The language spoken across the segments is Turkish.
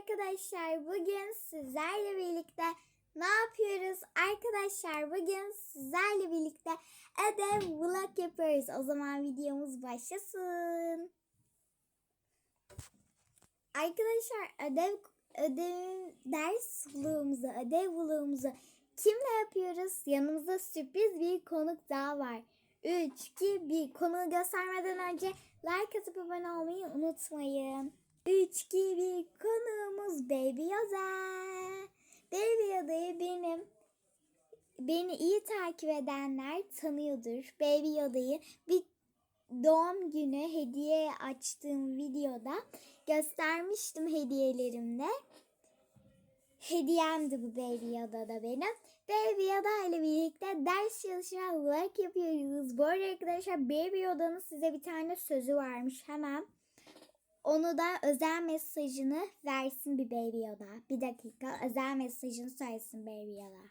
arkadaşlar. Bugün sizlerle birlikte ne yapıyoruz? Arkadaşlar bugün sizlerle birlikte ödev vlog yapıyoruz. O zaman videomuz başlasın. Arkadaşlar ödev ödev ders vlogumuzu, ödev vlogumuzu kimle yapıyoruz? Yanımızda sürpriz bir konuk daha var. 3, 2, 1. Konuğu göstermeden önce like atıp abone olmayı unutmayın. 3, 2, 1. Konuğumuz Baby Yoda. Baby Yoda'yı benim beni iyi takip edenler tanıyordur. Baby Yoda'yı bir doğum günü hediye açtığım videoda göstermiştim hediyelerimle. Hediyemdi bu Baby Yoda da benim. Baby Yoda ile birlikte ders çalışma vlog yapıyoruz. Bu arada arkadaşlar Baby Yoda'nın size bir tane sözü varmış hemen. Onu da özel mesajını versin bir Baby Yoda. Bir dakika özel mesajını söylesin Baby Yoda.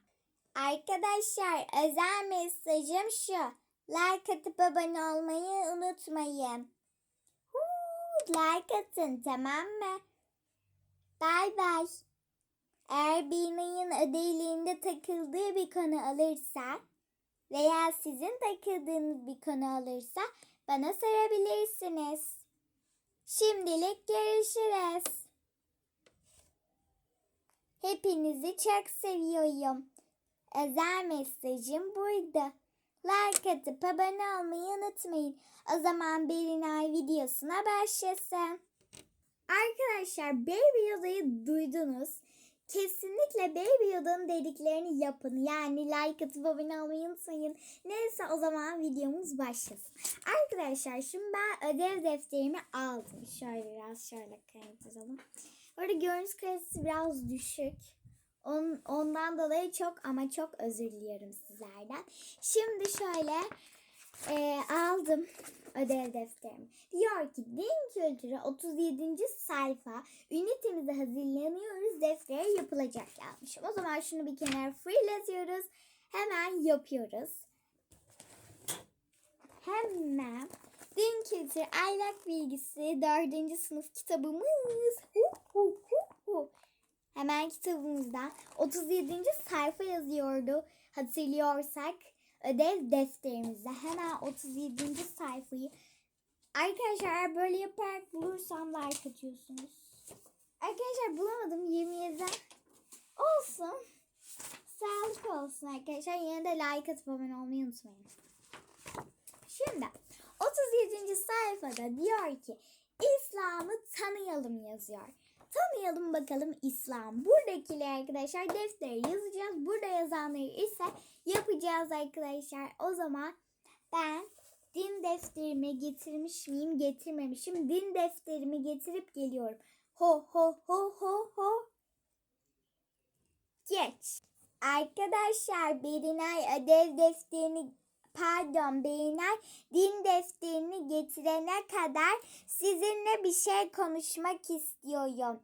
Arkadaşlar özel mesajım şu. Like atıp abone olmayı unutmayın. Huu, like atın tamam mı? Bye bye. Eğer birinin ödevliğinde takıldığı bir konu alırsa veya sizin takıldığınız bir konu alırsa bana sorabilirsiniz. Şimdilik görüşürüz. Hepinizi çok seviyorum. Özel mesajım buydu. Like atıp abone olmayı unutmayın. O zaman Berinay videosuna başlasın. Arkadaşlar Baby Yoda'yı duydunuz. Kesinlikle Baby Yoda'nın dediklerini yapın. Yani like atıp abone olmayı unutmayın. Neyse o zaman videomuz başlasın. Arkadaşlar şimdi ben ödev defterimi aldım. Şöyle biraz şöyle kaydıralım. Orada görüntü kalitesi biraz düşük. On, ondan dolayı çok ama çok özür diliyorum sizlerden. Şimdi şöyle e, aldım ödev defterimi. Diyor ki din kültürü 37. sayfa ünitemize hazırlanıyoruz deftere yapılacak yazmışım. O zaman şunu bir kenara freeletiyoruz. Hemen yapıyoruz. Hemen din kültürü aylak bilgisi 4. sınıf kitabımız. Hu, hu, hu, hu. Hemen kitabımızdan 37. sayfa yazıyordu. Hatırlıyorsak ödev defterimizde hemen 37. sayfayı Arkadaşlar böyle yaparak bulursam like atıyorsunuz. Arkadaşlar bulamadım 27'den. Olsun. Sağlık olsun arkadaşlar. Yine de like atıp abone olmayı unutmayın. Şimdi 37. sayfada diyor ki İslam'ı tanıyalım yazıyor. Tanıyalım bakalım İslam. Buradakiler arkadaşlar deftere yazacağız. Burada yazanları ise yapacağız arkadaşlar. O zaman ben din defterimi getirmiş miyim getirmemişim. Din defterimi getirip geliyorum. Ho ho ho ho ho. Geç. Arkadaşlar Berinay ödev defterini pardon Berinay din defterini getirene kadar sizinle bir şey konuşmak istiyorum.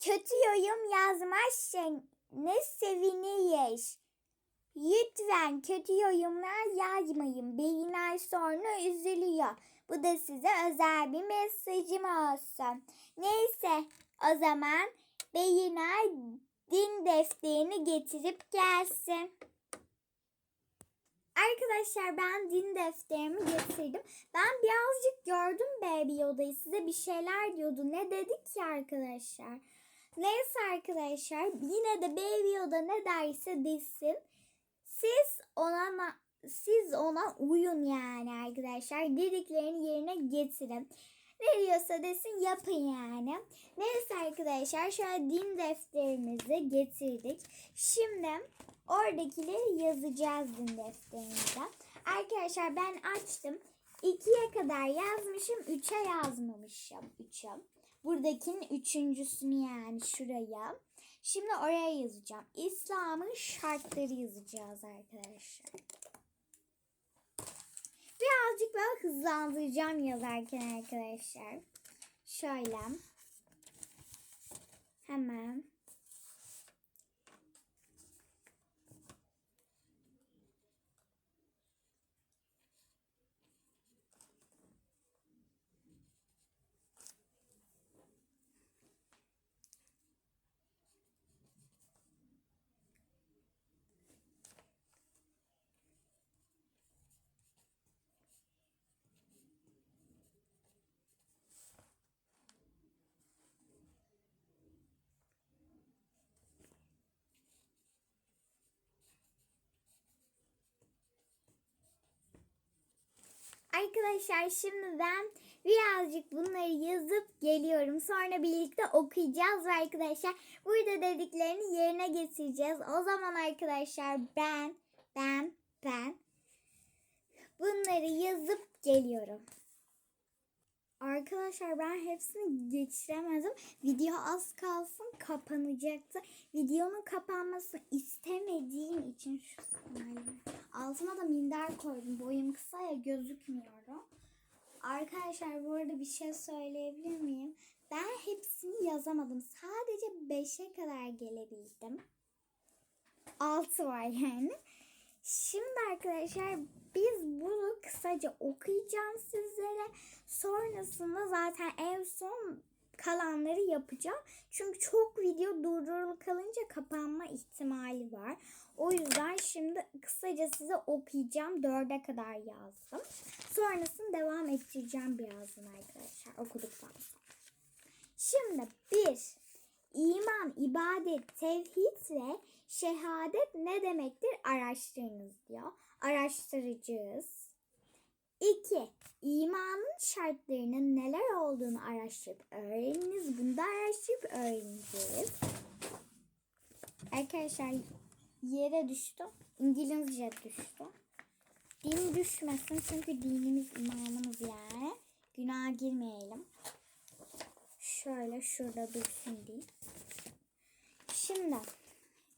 Kötü yorum yazmazsanız seviniyiz. Lütfen kötü yorumlar yazmayın. Berinay sonra üzülüyor. Bu da size özel bir mesajım olsun. Neyse o zaman Berinay din defterini getirip gelsin. Arkadaşlar ben din defterimi getirdim. Ben birazcık gördüm Baby Yoda'yı. Size bir şeyler diyordu. Ne dedik ki arkadaşlar? Neyse arkadaşlar yine de Baby Yoda ne derse desin. Siz ona siz ona uyun yani arkadaşlar. Dediklerini yerine getirin. Ne diyorsa desin yapın yani. Neyse arkadaşlar şöyle din defterimizi getirdik. Şimdi oradakileri yazacağız din defterimize. Arkadaşlar ben açtım. 2'ye kadar yazmışım. 3'e yazmamışım. 3'e. Buradakinin üçüncüsünü yani şuraya. Şimdi oraya yazacağım. İslam'ın şartları yazacağız arkadaşlar. Birazcık böyle hızlandıracağım yazarken arkadaşlar. Şöyle. Hemen. Arkadaşlar şimdi ben birazcık bunları yazıp geliyorum. Sonra birlikte okuyacağız ve arkadaşlar burada dediklerini yerine getireceğiz. O zaman arkadaşlar ben, ben, ben bunları yazıp geliyorum. Arkadaşlar ben hepsini geçiremezdim. Video az kalsın kapanacaktı. Videonun kapanmasını istemediğim için şu saniye. Altıma da minder koydum. Boyum kısa ya gözükmüyorum. Arkadaşlar bu arada bir şey söyleyebilir miyim? Ben hepsini yazamadım. Sadece 5'e kadar gelebildim. 6 var yani. Şimdi arkadaşlar biz bunu kısaca okuyacağım sizlere. Sonrasında zaten en son kalanları yapacağım. Çünkü çok video durdurulu kalınca kapanma ihtimali var. O yüzden şimdi kısaca size okuyacağım. Dörde kadar yazdım. Sonrasında devam ettireceğim birazdan arkadaşlar okuduktan sonra. Şimdi bir, iman, ibadet, tevhid ve şehadet ne demektir araştırınız diyor. Araştıracağız. 2. İmanın şartlarının neler olduğunu araştırıp öğreniniz. Bunu da araştırıp öğreneceğiz. Arkadaşlar yere düştü. İngilizce düştü. Din düşmesin çünkü dinimiz imamımız yani. Günah girmeyelim. Şöyle şurada dursun değil. Şimdi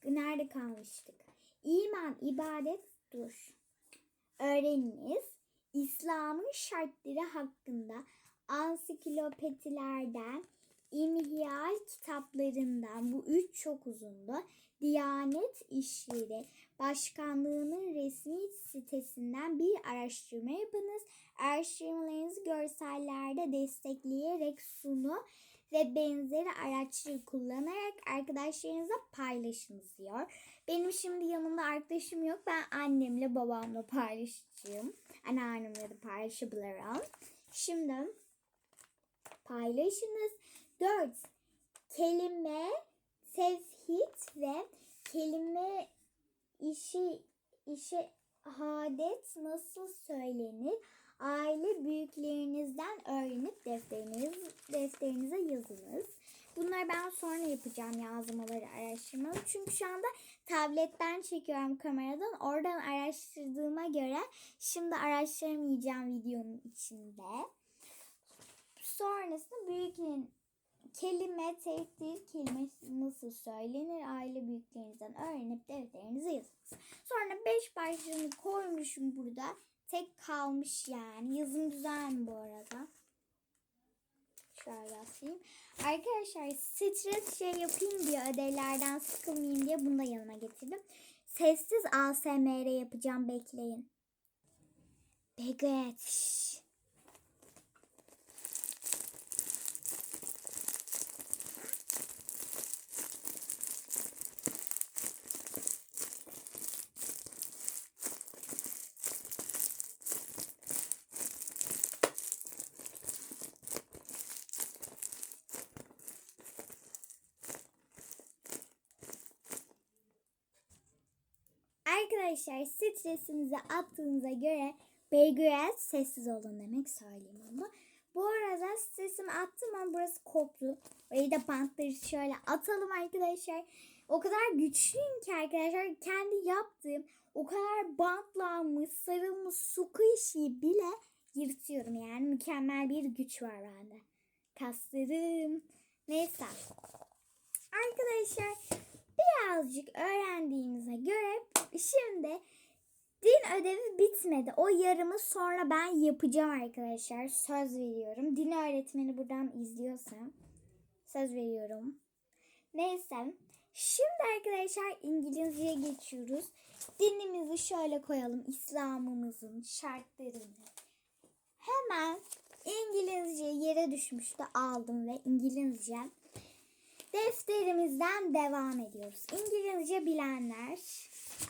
nerede kalmıştık? İman, ibadet, dur. Öğreniniz. İslam'ın şartları hakkında ansiklopedilerden, imhiyal kitaplarından bu üç çok uzundu. Diyanet İşleri Başkanlığı'nın resmi sitesinden bir araştırma yapınız. Araştırmalarınızı görsellerde destekleyerek sunu ve benzeri araçları kullanarak arkadaşlarınıza paylaşınız diyor. Benim şimdi yanımda arkadaşım yok. Ben annemle babamla paylaşacağım. Anneannemle de paylaşabilirim. Şimdi paylaşınız. 4. Kelime, tevhid ve kelime işi işi hadet nasıl söylenir? Aile büyüklerinizden öğrenip defteriniz, defterinize yazınız. Bunları ben sonra yapacağım yazmaları, araştırmaları. Çünkü şu anda tabletten çekiyorum kameradan. Oradan araştırdığıma göre şimdi araştıramayacağım videonun içinde. Sonrasında büyüklerin kelime, tehdit kelimesi nasıl söylenir? Aile büyüklerinizden öğrenip defterinize yazınız. Sonra 5 başlığını koymuşum burada. Tek kalmış yani. Yazım güzel mi bu arada? Şöyle yazayım. Arkadaşlar stres şey yapayım diye ödevlerden sıkılmayayım diye bunu da yanıma getirdim. Sessiz ASMR yapacağım bekleyin. Beget. Şşş. Arkadaşlar stresinizi attığınıza göre Belgrad sessiz olun demek söyleyeyim ama. Bu arada stresimi attım ama burası koptu. Orayı da bantları şöyle atalım arkadaşlar. O kadar güçlüyüm ki arkadaşlar kendi yaptığım o kadar bantlanmış, sarılmış su kıyışıyı bile yırtıyorum yani. Mükemmel bir güç var bende. Kaslarım. Neyse. Arkadaşlar birazcık öğrendiğimize göre şimdi din ödevi bitmedi. O yarımı sonra ben yapacağım arkadaşlar. Söz veriyorum. Din öğretmeni buradan izliyorsam söz veriyorum. Neyse. Şimdi arkadaşlar İngilizceye geçiyoruz. Dinimizi şöyle koyalım. İslam'ımızın şartlarını. Hemen İngilizce yere düşmüştü aldım ve İngilizce defterimizden devam ediyoruz. İngilizce bilenler.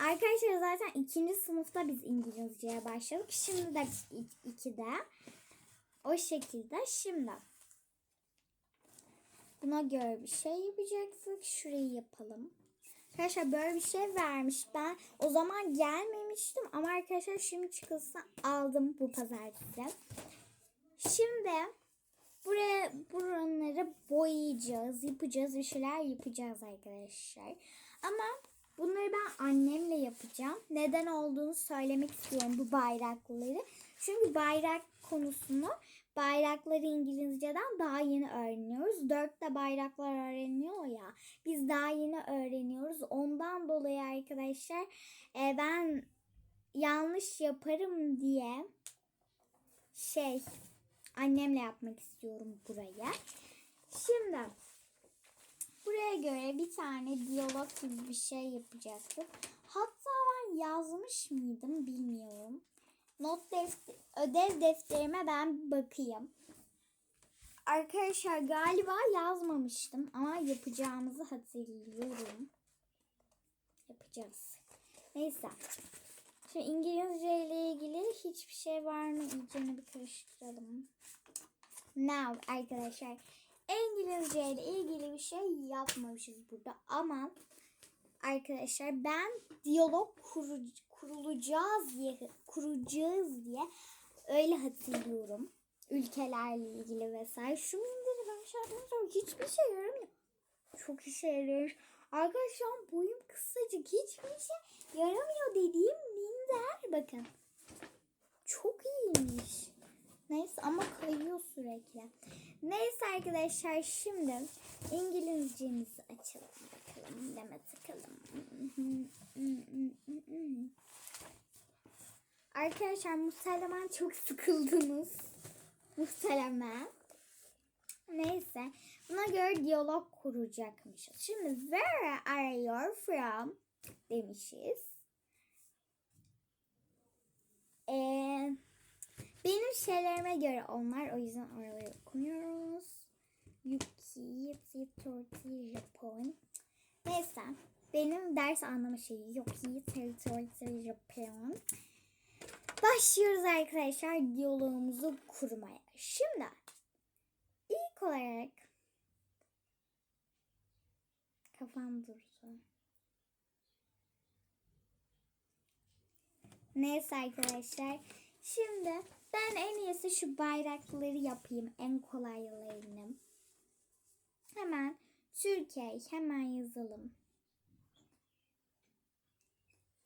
Arkadaşlar zaten ikinci sınıfta biz İngilizceye başladık. Şimdi de ik- ikide. O şekilde şimdi. Buna göre bir şey yapacaktık. Şurayı yapalım. Arkadaşlar böyle bir şey vermiş. Ben o zaman gelmemiştim ama arkadaşlar şimdi çıkılsın aldım bu pazartesi. Şimdi buraya buraları boyayacağız, yapacağız bir şeyler yapacağız arkadaşlar. Ama bunları ben annemle yapacağım. Neden olduğunu söylemek istiyorum bu bayrakları. Çünkü bayrak konusunu bayrakları İngilizceden daha yeni öğreniyoruz. Dörtte bayraklar öğreniyor ya. Biz daha yeni öğreniyoruz. Ondan dolayı arkadaşlar e, ben yanlış yaparım diye şey annemle yapmak istiyorum buraya. Şimdi buraya göre bir tane diyalog gibi bir şey yapacaktık. Hatta ben yazmış mıydım bilmiyorum. Not defter, ödev defterime ben bakayım. Arkadaşlar galiba yazmamıştım ama yapacağımızı hatırlıyorum. Yapacağız. Neyse. Şimdi İngilizce ile ilgili hiçbir şey var mı? İyicene bir karıştıralım. Now arkadaşlar İngilizce ile ilgili bir şey yapmamışız burada ama arkadaşlar ben diyalog kuru, kurulacağız diye kuracağız diye öyle hatırlıyorum. Ülkelerle ilgili vesaire. Şu minderi ben yapmam sonra hiçbir şey yaramıyor. Çok işe yarıyor. Arkadaşlar boyum kısacık hiçbir şey yaramıyor dediğim minder. Bakın. Çok iyiymiş. Neyse ama kayıyor sürekli. Neyse arkadaşlar şimdi İngilizcemizi açalım bakalım. Deme takalım. Arkadaşlar muhtemelen çok sıkıldınız. Muhtemelen. Neyse. Buna göre diyalog kuracakmışız. Şimdi where are you from demişiz. Ee, benim şeylerime göre onlar. O yüzden oraları okumuyoruz. Yuki, Torti, Japon. Neyse. Benim ders anlama şeyi Yuki, Torti, Japon. Başlıyoruz arkadaşlar diyalogumuzu kurmaya. Şimdi ilk olarak kafam durdu. Neyse arkadaşlar. Şimdi ben en iyisi şu bayrakları yapayım. En kolaylarını. Hemen Türkiye hemen yazalım.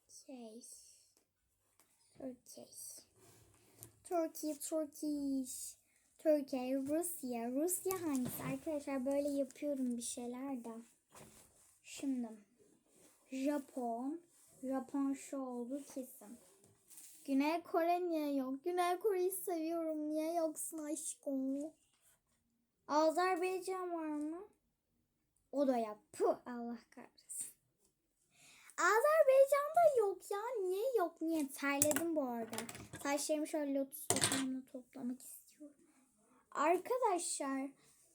Şey. Turkey. Turkey, Turkish. Türkiye, Rusya. Rusya hangisi? Arkadaşlar böyle yapıyorum bir şeyler de. Şimdi. Japon. Japon şu oldu kesin. Güney Kore niye yok? Güney Kore'yi seviyorum. Niye yoksun aşkım? Azerbaycan var mı? O da. Puh, Allah kahretsin. Azerbaycan'da yok ya. Niye yok? Niye? Terledim bu arada. Saçlarımı şöyle lotus tokamla toplamak istiyorum. Arkadaşlar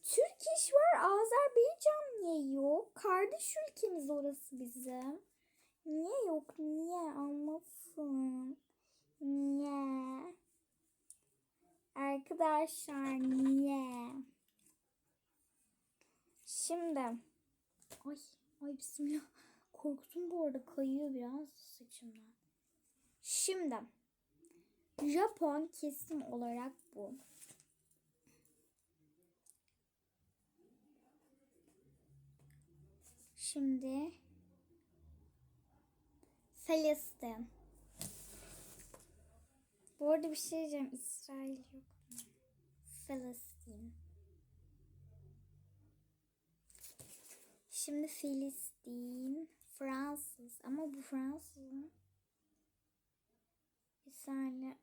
Türk iş var. Azerbaycan niye yok? Kardeş ülkemiz orası bizim. Niye yok? Niye? Anlasın. Niye? Arkadaşlar niye? Şimdi ay ay bismillah korktum bu arada kayıyor biraz saçımdan. Şimdi Japon kesim olarak bu. Şimdi Filistin. Bu arada bir şey diyeceğim. İsrail yok. Filistin. Şimdi Filistin. Fransız. Ama bu Fransız mı? Saniye.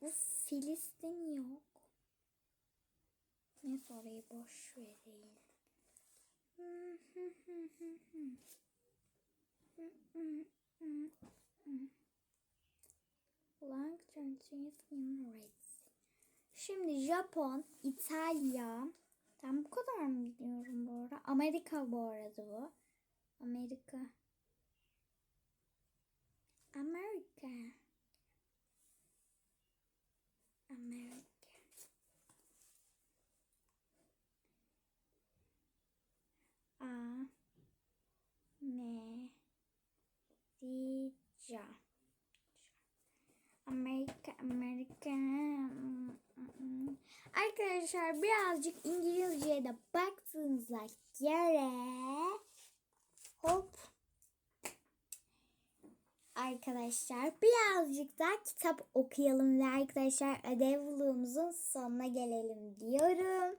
Bu Filistin yok. Neyse orayı boş vereyim. Long in reds. Şimdi Japon, İtalya. Tam bu kadar mı biliyorum bu arada? Amerika bu arada bu. Amerika. Amerika. Amerika. A. M diyeceğim. Amerika, Amerika. Arkadaşlar birazcık İngilizceye de baktığınıza göre hop arkadaşlar birazcık daha kitap okuyalım ve arkadaşlar ödev vlogumuzun sonuna gelelim diyorum.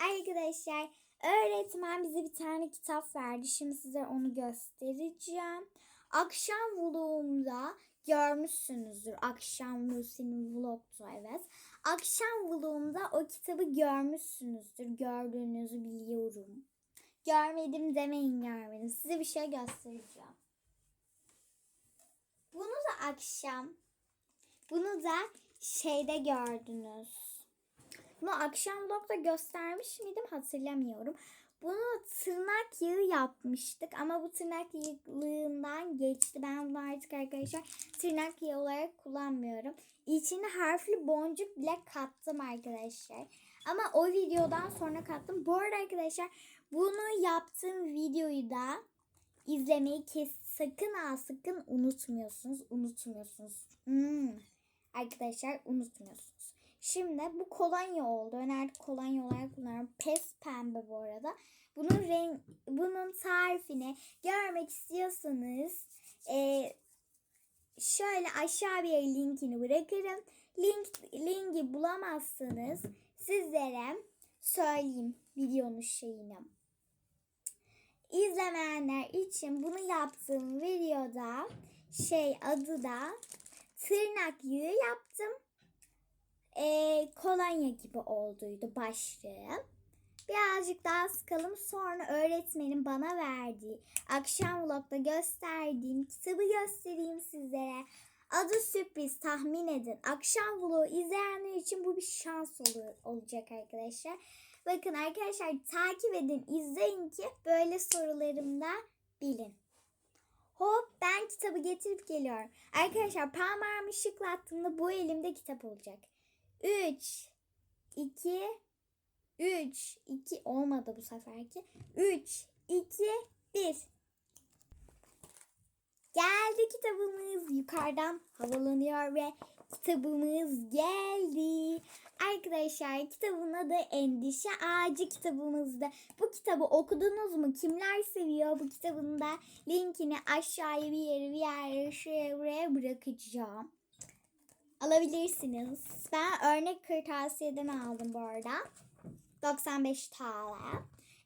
Arkadaşlar öğretmen bize bir tane kitap verdi. Şimdi size onu göstereceğim. Akşam vlogumda görmüşsünüzdür. Akşam Lucy'nin vlogtu evet. Akşam vlogumda o kitabı görmüşsünüzdür. Gördüğünüzü biliyorum. Görmedim demeyin görmedim. Size bir şey göstereceğim. Bunu da akşam, bunu da şeyde gördünüz. Bunu akşam vlogda göstermiş miydim hatırlamıyorum. Bunu tırnak yağı yapmıştık ama bu tırnak yağından geçti. Ben bunu artık arkadaşlar tırnak yağı olarak kullanmıyorum. İçine harfli boncuk bile kattım arkadaşlar. Ama o videodan sonra kattım. Bu arada arkadaşlar bunu yaptığım videoyu da izlemeyi kes sakın ha sakın unutmuyorsunuz. Unutmuyorsunuz. Hmm. Arkadaşlar unutmuyorsunuz. Şimdi bu kolonya oldu. Önerdi kolonya olarak kullanıyorum. Pes pembe bu arada. Bunun renk, bunun tarifini görmek istiyorsanız e, şöyle aşağı bir linkini bırakırım. Link linki bulamazsanız sizlere söyleyeyim videonun şeyini. İzlemeyenler için bunu yaptığım videoda şey adı da tırnak yağı yaptım. Ee, kolonya gibi olduydu başlığı. Birazcık daha sıkalım. Sonra öğretmenin bana verdiği, akşam vlogda gösterdiğim kitabı göstereyim sizlere. Adı sürpriz tahmin edin. Akşam vlogu izleyenler için bu bir şans olur, olacak arkadaşlar. Bakın arkadaşlar takip edin, izleyin ki böyle sorularımda bilin. Hop ben kitabı getirip geliyorum. Arkadaşlar parmağımı şıklattığımda bu elimde kitap olacak. 3, 2, 3, 2 olmadı bu seferki. 3, 2, 1. Geldi kitabımız yukarıdan havalanıyor ve kitabımız geldi. Arkadaşlar kitabın adı Endişe Ağacı kitabımızda. Bu kitabı okudunuz mu? Kimler seviyor bu kitabın da linkini aşağıya bir yere bir yere bırakacağım. Alabilirsiniz. Ben örnek kırtasiyeden aldım bu arada. 95 TL.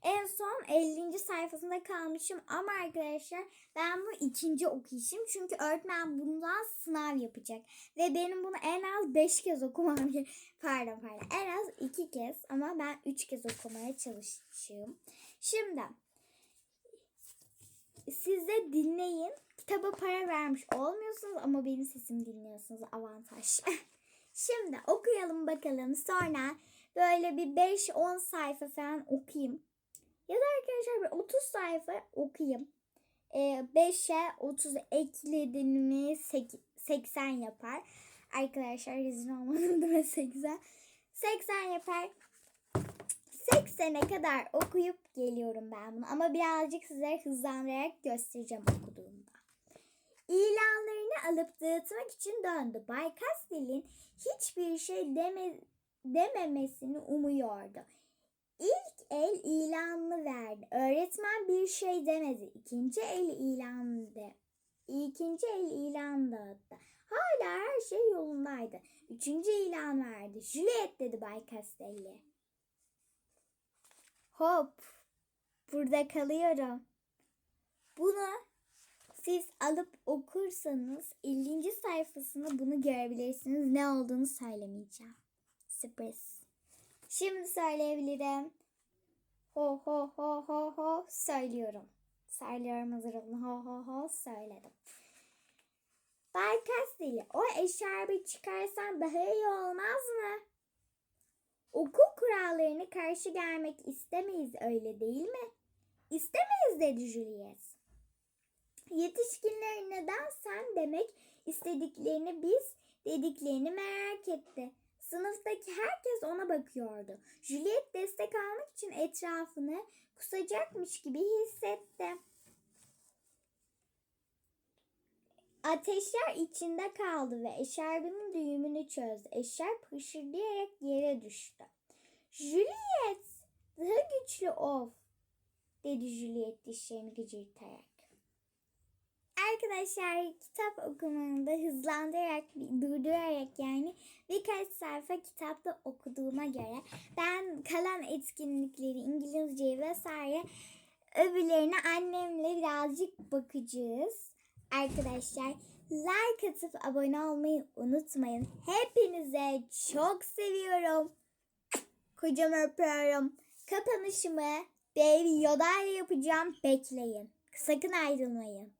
En son 50. sayfasında kalmışım ama arkadaşlar ben bu ikinci okuyuşum. Çünkü öğretmen bundan sınav yapacak. Ve benim bunu en az 5 kez okumam gerek. Pardon pardon. En az 2 kez ama ben 3 kez okumaya çalışacağım. Şimdi siz de dinleyin. Kitaba para vermiş olmuyorsunuz ama benim sesimi dinliyorsunuz. Avantaj. Şimdi okuyalım bakalım. Sonra böyle bir 5-10 sayfa falan okuyayım. Ya da arkadaşlar bir 30 sayfa okuyayım. Ee, 5'e 30 ekledin mi 80 yapar. Arkadaşlar rezil olmadım değil mi 80? 80 yapar. 80'e kadar okuyup geliyorum ben bunu. Ama birazcık size hızlandırarak göstereceğim okuduğumda. İlanlarını alıp dağıtmak için döndü. Bay Kastel'in hiçbir şey deme, dememesini umuyordu. İlk el ilanını verdi. Öğretmen bir şey demedi. İkinci el ilandı. İkinci el ilan dağıttı. Hala her şey yolundaydı. Üçüncü ilan verdi. Juliet dedi Bay Castelli. Hop. Burada kalıyorum. Bunu siz alıp okursanız 50. sayfasında bunu görebilirsiniz. Ne olduğunu söylemeyeceğim. Sürpriz. Şimdi söyleyebilirim. Ho ho ho ho ho söylüyorum. Söylüyorum hazır olun. Ho ho ho söyledim. Bay Castelli o eşarbı çıkarsan daha iyi olmaz mı? Okul kurallarına karşı gelmek istemeyiz öyle değil mi? İstemeyiz dedi Juliet. Yetişkinler neden sen demek istediklerini biz dediklerini merak etti. Sınıftaki herkes ona bakıyordu. Juliet destek almak için etrafını kusacakmış gibi hissetti. Ateşler içinde kaldı ve eşarbının düğümünü çözdü. Eşarp hışırdayarak yere düştü. Juliet daha güçlü ol dedi Juliet dişlerini gıcırtarak. Arkadaşlar kitap okumanı da hızlandırarak, durdurarak yani birkaç sayfa kitapta okuduğuma göre ben kalan etkinlikleri İngilizce vesaire öbürlerine annemle birazcık bakacağız. Arkadaşlar like atıp abone olmayı unutmayın. Hepinize çok seviyorum. Kocaman öpüyorum. Kapanışımı Baby Yoda ile yapacağım. Bekleyin. Sakın ayrılmayın.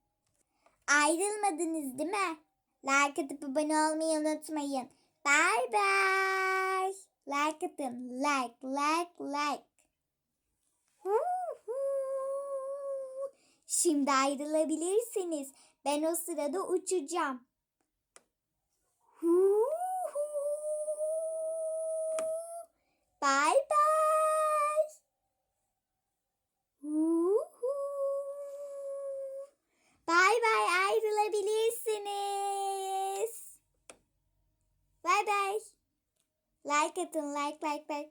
Ayrılmadınız değil mi? Like atıp abone olmayı unutmayın. Bye bye. Like atın. Like, like, like. Şimdi ayrılabilirsiniz. Ben o sırada uçacağım. Bye bye. Like atın like like like.